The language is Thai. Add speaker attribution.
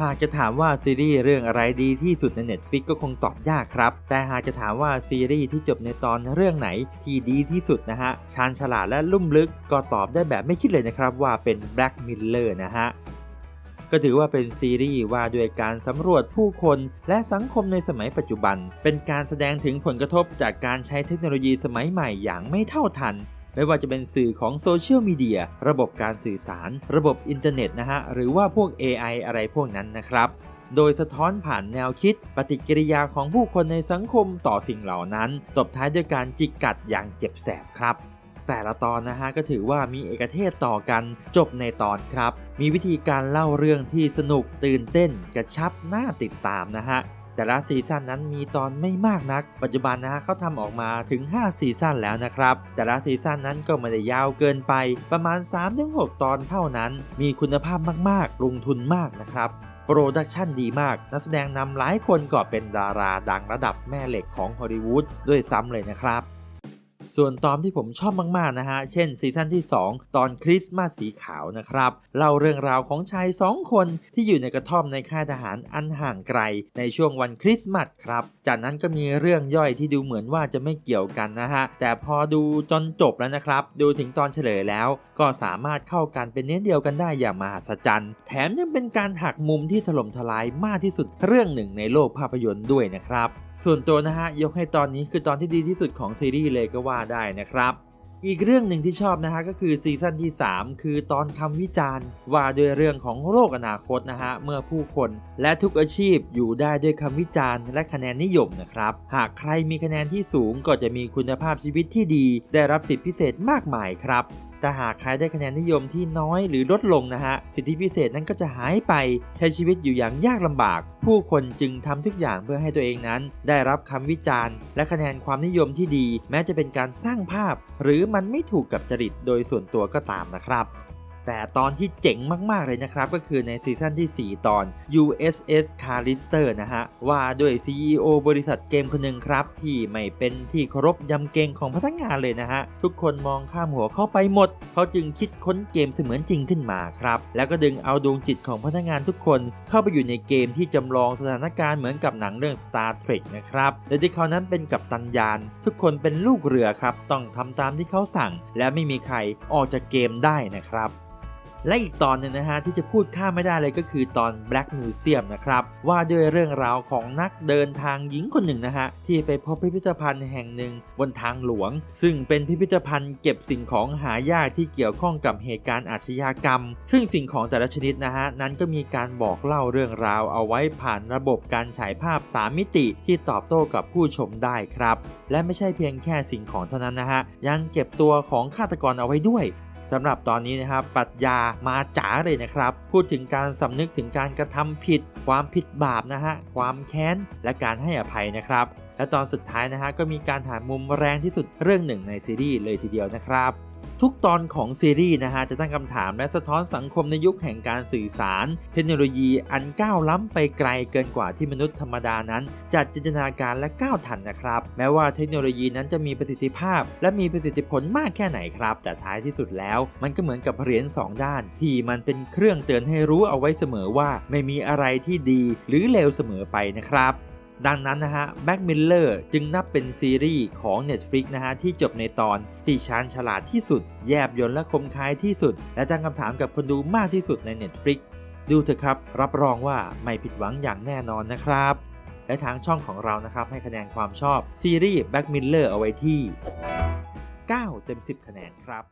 Speaker 1: หากจะถามว่าซีรีส์เรื่องอะไรดีที่สุดใน Netflix ก็คงตอบยากครับ แต่หากจะถามว่าซีรีส์ที่จบในตอนเรื่องไหนที่ดีที่สุดนะฮะ ชาญฉลาดและลุ่มลึกก็ตอบได้แบบไม่คิดเลยนะครับว่าเป็น Black Mirror นะฮะก็ถือว่าเป็นซีรีส์ว่าด้วยการสำรวจผู้คนและสังคมในสมัยปัจจุบัน เป็นการแสดงถึงผลกระทบจากการใช้เทคโนโลยีสมัยใหม่อย่างไม่เท่าทัน ไม่ว่าจะเป็นสื่อของโซเชียลมีเดียระบบการสื่อสาร ระบบอินเทอร์เน็ตนะฮะ หรือว่าพวก AI อะไรพวกนั้นนะครับ โดยสะท้อนผ่านแนวคิด ปฏิกิริยาของผู้คนในสังคมต่อสิ่งเหล่านั้นตบท้ายด้วยการจิกกัดอย่างเจ็บแสบครับแต่ละตอนนะฮะก็ถือว่ามีเอกเทศต่อกันจบในตอนครับ มีวิธีการเล่าเรื่องที่สนุกตื่นเต้นกระชับน่าติดตามนะฮะ แต่ละซีซั่นนั้นมีตอนไม่มากนัก ปัจจุบันนะฮะเขาทำออกมาถึง 5 ซีซั่นแล้วนะครับ แต่ละซีซั่นนั้นก็ไม่ได้ยาวเกินไปประมาณ 3-6 ตอนเท่านั้น มีคุณภาพมากๆ ลงทุนมากนะครับโปรดักชันดีมาก นักแสดงนำหลายคนก็เป็นดาราดังระดับแม่เหล็กของฮอลลีวูดด้วยซ้ำเลยนะครับ ส่วนตอนที่ผมชอบมากๆนะฮะ เช่นซีซั่นที่ 2 ตอนคริสต์มาสสีขาวนะครับ เล่าเรื่องราวของชาย 2 คนที่อยู่ในกระท่อมในค่ายทหารอันห่างไกล ในช่วงวันคริสต์มาสครับ จากนั้นก็มีเรื่องย่อยที่ดูเหมือนว่าจะไม่เกี่ยวกันนะฮะ แต่พอดูจนจบแล้วนะครับ ดูถึงตอนเฉลยแล้ว ก็สามารถเข้ากันเป็นเนื้อเดียวกันได้อย่างมหัศจรรย์ แถมยังเป็นการหักมุมที่ถล่มทลายมากที่สุดเรื่องหนึ่งในโลกภาพยนตร์ด้วยนะครับ ส่วนตัวนะฮะยกให้ตอนนี้คือตอนที่ดีที่สุดของซีรีส์เลยก็ว่าได้นะครับ อีกเรื่องหนึ่งที่ชอบนะฮะก็คือซีซั่นที่ 3 คือตอนคำวิจารณ์ ว่าด้วยเรื่องของโลกอนาคตนะฮะเมื่อผู้คน และทุกอาชีพอยู่ได้ด้วยคำวิจารณ์และคะแนนนิยมนะครับ หากใครมีคะแนนที่สูงก็จะมีคุณภาพชีวิตที่ดี ได้รับสิทธิพิเศษมากมายครับ แต่หากใครได้คะแนนนิยมที่น้อยหรือลดลงนะฮะ สิทธิพิเศษนั้นก็จะหายไปใช้ชีวิตอยู่อย่างยากลำบาก ผู้คนจึงทำทุกอย่างเพื่อให้ตัวเองนั้น ได้รับคำวิจารณ์ และคะแนนความนิยมที่ดี แม้จะเป็นการสร้างภาพ หรือมันไม่ถูกกับจริตโดยส่วนตัวก็ตามนะครับ แต่ตอนที่เจ๋งมากๆเลยนะครับ ก็คือในซีซั่นที่ 4 ตอน USS Callister นะฮะ ว่าด้วย CEO บริษัทเกมคนหนึ่งครับ ที่ไม่เป็นที่เคารพยำเกรงของพนักงานเลยนะฮะ ทุกคนมองข้ามหัวเข้าไปหมด เขาจึงคิดค้นเกมเสมือนจริงขึ้นมาครับ แล้วก็ดึงเอาดวงจิตของพนักงานทุกคนเข้าไปอยู่ในเกมที่จำลองสถานการณ์เหมือนกับหนังเรื่อง Star Trek นะครับโดยที่เขานั้นเป็นกับตันยาน ทุกคนเป็นลูกเรือครับต้องทำตามที่เขาสั่ง และไม่มีใครออกจากเกมได้นะครับ และอีกตอนหนึงนะฮะที่จะพูดข้ามไม่ได้เลยก็คือตอน Black Museum นะครับว่าด้วยเรื่องราวของนักเดินทางหญิงคนหนึ่งนะฮะที่ไปพบพิพิธภัณฑ์แห่งหนึ่งบนทางหลวง ซึ่งเป็นพิพิธภัณฑ์เก็บสิ่งของหายากที่เกี่ยวข้องกับเหตุการณ์อาชญากรรม ซึ่งสิ่งของแต่ละชนิดนะฮะนั้นก็มีการบอกเล่าเรื่องราวเอาไว้ผ่านระบบการฉายภาพ 3 มิติที่ตอบโต้กับผู้ชมได้ครับ และไม่ใช่เพียงแค่สิ่งของเท่านั้นนะฮะยังเก็บตัวของฆาตกรเอาไว้ด้วย สำหรับตอนนี้นะครับปรัชญามาจ๋าเลยนะครับ พูดถึงการสำนึกถึงการกระทำผิด ความผิดบาปนะฮะความแค้นและการให้อภัยนะครับ และตอนสุดท้ายนะฮะก็มีการหามุมแรงที่สุดเรื่องหนึ่งในซีรีส์เลยทีเดียวนะครับ ทุกตอนของซีรีส์นะฮะจะตั้งคำถามและสะท้อนสังคมในยุคแห่งการสื่อสาร เทคโนโลยีอันก้าวล้ำไปไกลเกินกว่าที่มนุษย์ธรรมดานั้นจะจินตนาการและก้าวทันนะครับ แม้ว่าเทคโนโลยีนั้นจะมีประสิทธิภาพ และมีประสิทธิผลมากแค่ไหนครับ แต่ท้ายที่สุดแล้ว มันก็เหมือนกับเหรียญสองด้าน ที่มันเป็นเครื่องเตือนให้รู้เอาไว้เสมอว่า ไม่มีอะไรที่ดีหรือเลวเสมอไปนะครับ ดังนั้นนะฮะ Back Miller จึงนับเป็นซีรีส์ของ Netflix นะฮะที่จบในตอนที่ชาญฉลาดที่สุด แยบยลและคมคายที่สุด และตั้งคำถามกับคนดูมากที่สุดใน Netflix ดูเถอะครับ รับรองว่าไม่ผิดหวังอย่างแน่นอนนะครับ และทางช่องของเรานะครับให้คะแนนความชอบซีรีส์ Back Miller เอาไว้ที่ 9 เต็ม 10 คะแนนครับ